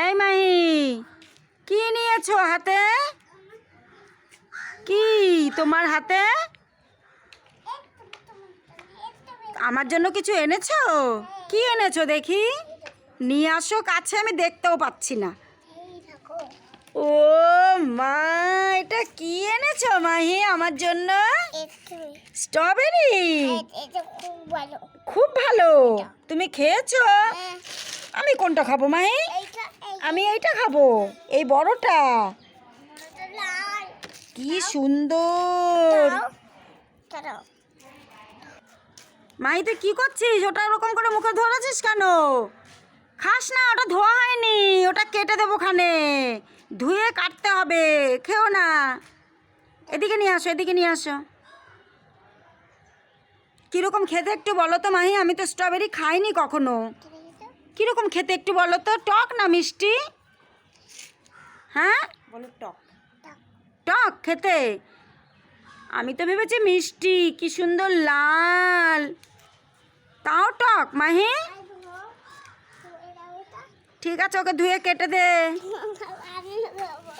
এই মাহি কি নিয়েছো হাতে? কি তোমার হাতে? আমার জন্য কিছু এনেছো? কি এনেছো দেখি? নিয়ে আসো, কাছে আমি দেখতেও পাচ্ছি না। ও মা, এটা কি এনেছো মাহি আমার জন্য? স্ট্রবেরি? খুব ভালো। তুমি খেয়েছো? আমি কোনটা খাব মাহি? আমি এইটা খাব, এই বড়টা। কি সুন্দর। তুই কি করছিস? ওটা ওরকম করে মুখে ধরেছিস কেন? খাস না, ওটা ধোয়া হয়নি, ওটা কেটে দেবো খানে ধুয়ে কাটতে হবে, খেও না। এদিকে নিয়ে আসো, এদিকে নিয়ে আসো। কীরকম খেতে একটু বলো তো মাহি, আমি তো স্ট্রবেরি খাইনি কখনো। কীরকম খেতে একটু বলো তো? টক না মিষ্টি? হ্যাঁ? বলো টক। টক খেতে? আমি তো ভেবেছি মিষ্টি কি সুন্দর লাল। তাও টক মাহি? ঠিক আছে ওকে ধুয়ে কেটে দে।